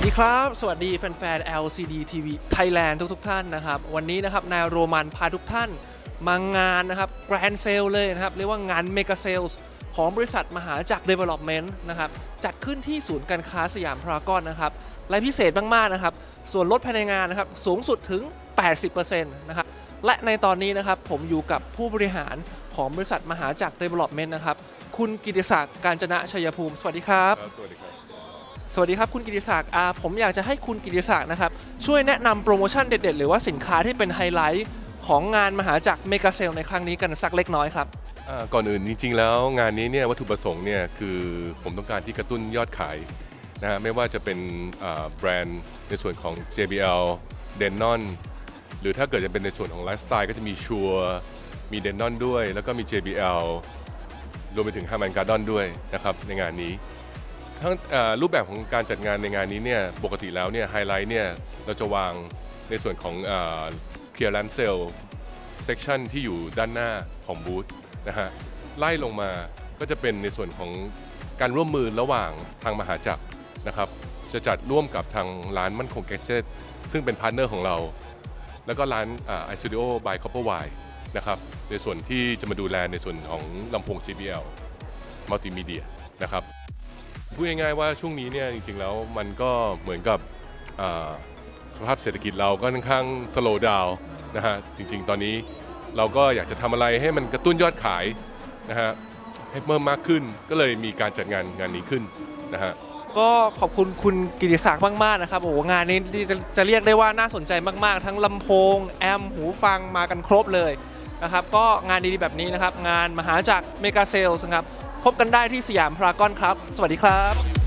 วัสดีครับ สวัสดีแฟนๆ LCD TV Thailand ทุกๆท่านนะครับ วันนี้นะครับนายโรมันพาทุกท่านมางานนะครับแกรนเซลเลยนะครับ เรียกว่างานเมก a เซลส์ของบริษัทมหาจักร Development นะครับ จัดขึ้นที่ศูนย์การค้าสยามพารากอนนะครับและพิเศษมากๆนะครับ ส่วนลดภายในงานนะครับ สูงสุดถึง 80%นะครับ และในตอนนี้นะครับผมอยู่กับผู้บริหารของบริษัทมหาจักร Development นะครับ คุณกิติศักดิ์การจนะชัยภูมิ สวัสดีครับ สวัสดีครับ สวัสดีครับคุณกิติศักดิ์อาผมอยากจะให้คุณกิติศักดิ์นะครับ ช่วยแนะนำโปรโมชั่นเด็ด ๆ หรือว่าสินค้าที่เป็นไฮไลท์ของงานมหาจักรเมกาเซลในครั้งนี้กันสักเล็กน้อยครับก่อนอื่นจริง ๆ แล้วงานนี้เนี่ยวัตถุประสงค์เนี่ยคือผมต้องการที่กระตุ้นยอดขายนะฮะไม่ว่าจะเป็นแบรนด์ในส่วนของ JBL Denon หรือถ้าเกิดจะเป็นในส่วนของไลฟ์สไตล์ก็จะมีชัวมี Denon ด้วย แล้วก็มี JBL รวมไปถึง Harman Kardon ด้วยนะครับในงานนี้ ทั้งรูปแบบของการจัดงานในงานนี้เนี่ยปกติแล้วเนี่ยไฮไลท์เนี่ยเราจะวางในส่วนของเคลียร์แลนเซลเซกชันที่อยู่ด้านหน้าของบูธนะฮะไล่ลงมาก็จะเป็นในส่วนของการร่วมมือระหว่างทางมหาจักรนะครับจะจัดร่วมกับทางร้านมั่นคงแกเจตซึ่งเป็นพาร์ทเนอร์ของเรา แล้วก็ร้านไอสตูดิโอบายคอปเปอร์ไวนะครับในส่วนที่จะมาดูแลในส่วนของลำโพง JBL มัลติมีเดียนะครับ พูดง่ายๆว่าช่วงนี้เนี่ยจริงๆแล้วมันก็เหมือนกับอ่าสภาพเศรษฐกิจเราก็ค่อนข้างสโลว์ดาวนะฮะจริงๆ ตอนนี้เราก็อยากจะทำอะไรให้มันกระตุ้นยอดขายนะฮะให้เพิ่มมากขึ้นก็เลยมีการจัดงานงานนี้ขึ้นนะฮะ ก็ขอบคุณคุณกิติศักดิ์มากๆนะครับโอ้โหงานนี้จะจะเรียกได้ว่าน่าสนใจมากๆ ทั้งลำโพง แอมหูฟังมากันครบเลยนะครับก็งานดีๆแบบนี้นะครับ งานมหาจักรเมกาเซลส์นะครับ พบกันได้ที่สยามพารากอนครับ สวัสดีครับ